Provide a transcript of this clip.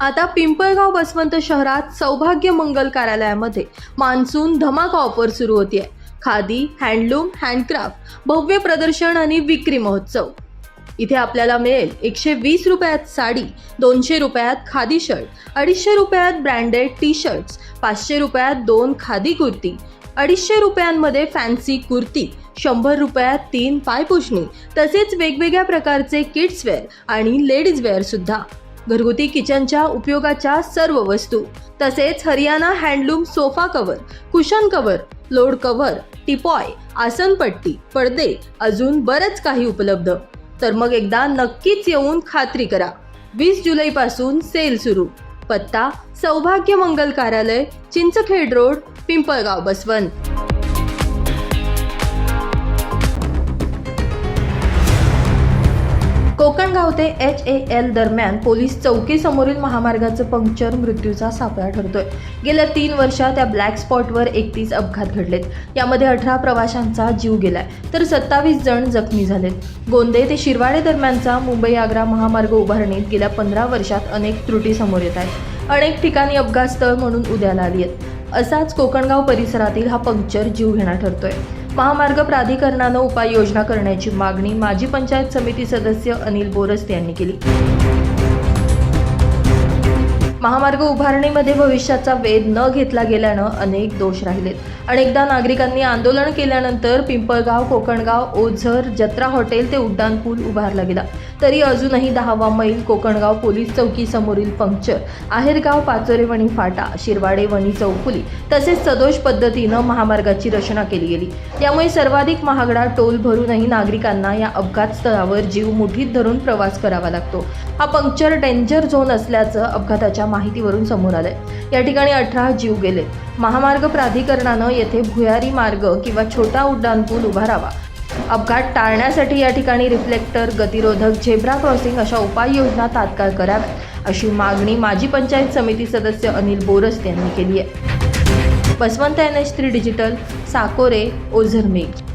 आता पिंपळगाव बसवंत शहरात सौभाग्य मंगल कार्यालयामध्ये मान्सून धमाका ऑफर सुरू होतीये. खादी हँडलूम हँडक्राफ्ट भव्य प्रदर्शन आणि विक्री महोत्सव. इथे आपल्याला मिळेल एकशे वीस रुपयात साडी दोनशे रुपयात खादी शर्ट अडीचशे रुपयात ब्रँडेड टी शर्ट्स पाचशे रुपयात दोन खादी कुर्ती अडीचशे रुपयांमध्ये फॅन्सी कुर्ती शंभर रुपयात तीन पायपुषणी तसेच वेगवेगळ्या प्रकारचे किड्सवेअर आणि लेडीजवेअर सुद्धा. घरगुती किचनच्या उपयोगाच्या सर्व वस्तू तसेच Haryana handloom sofa cover cushion cover load cover teapoy आसनपट्टी पडदे अजून बरंच काही उपलब्ध. तर मग एकदा नक्कीच येऊन खात्री करा. वीस जुलैपासून सेल सुरू. पत्ता सौभाग्य मंगल कार्यालय चिंचखेड रोड पिंपळगाव बसवंत. कोकणगाव ते एच ए एल दरम्यान पोलीस चौकीसमोरील महामार्गाचं पंक्चर मृत्यूचा सापळा ठरतोय. गेल्या तीन वर्षात या ब्लॅक स्पॉटवर एकतीस अपघात घडलेत. यामध्ये अठरा प्रवाशांचा जीव गेलाय तर सत्तावीस जण जखमी झालेत. गोंदे ते शिरवाडे दरम्यानचा मुंबई आग्रा महामार्ग उभारणीत गेल्या पंधरा वर्षात अनेक त्रुटी समोर येत आहेत. अनेक ठिकाणी अपघात स्थळ म्हणून उद्याला आली आहेत. असाच कोकणगाव परिसरातील हा पंक्चर जीव घेणा ठरतोय. महामार्ग प्राधिकरणानं उपाययोजना करण्याची मागणी माजी पंचायत समिती सदस्य अनिल बोरस यांनी केली. महामार्ग उभारणीमध्ये भविष्याचा वेध न घेतला गेल्यानं अनेक दोष राहिलेत. अनेकदा नागरिकांनी आंदोलन केल्यानंतर पिंपळगाव कोकणगाव ओझर जत्रा हॉटेल ते उड्डाणपूल उभारला गेला. तरी अजूनही दहावा मैल कोकणगाव पोलीस चौकीसमोरील पंक्चर. आहेरगाव पाचोरेवणी फाटा शिरवाडे वणी चौफुली तसेच सदोष पद्धतीनं महामार्गाची रचना केली गेली. यामुळे सर्वाधिक महागडा टोल भरूनही नागरिकांना या अपघात स्थळावर जीव मुठीत धरून प्रवास करावा लागतो. हा पंक्चर डेंजर झोन असल्याचं अपघाताच्या माहितीवरून समोर आलंय. या ठिकाणी अठरा जीव गेले. महामार्ग प्राधिकरणानं येथे भुयारी मार्ग किंवा छोटा उड्डाणपूल उभारावा. अपघात टाळण्यासाठी या ठिकाणी रिफ्लेक्टर गतिरोधक झेब्रा क्रॉसिंग अशा उपाययोजना तात्काळ कराव्यात अशी मागणी माजी पंचायत समिती सदस्य अनिल बोरस यांनी केली आहे. Baswant N H three digital Sakore Ozarmegh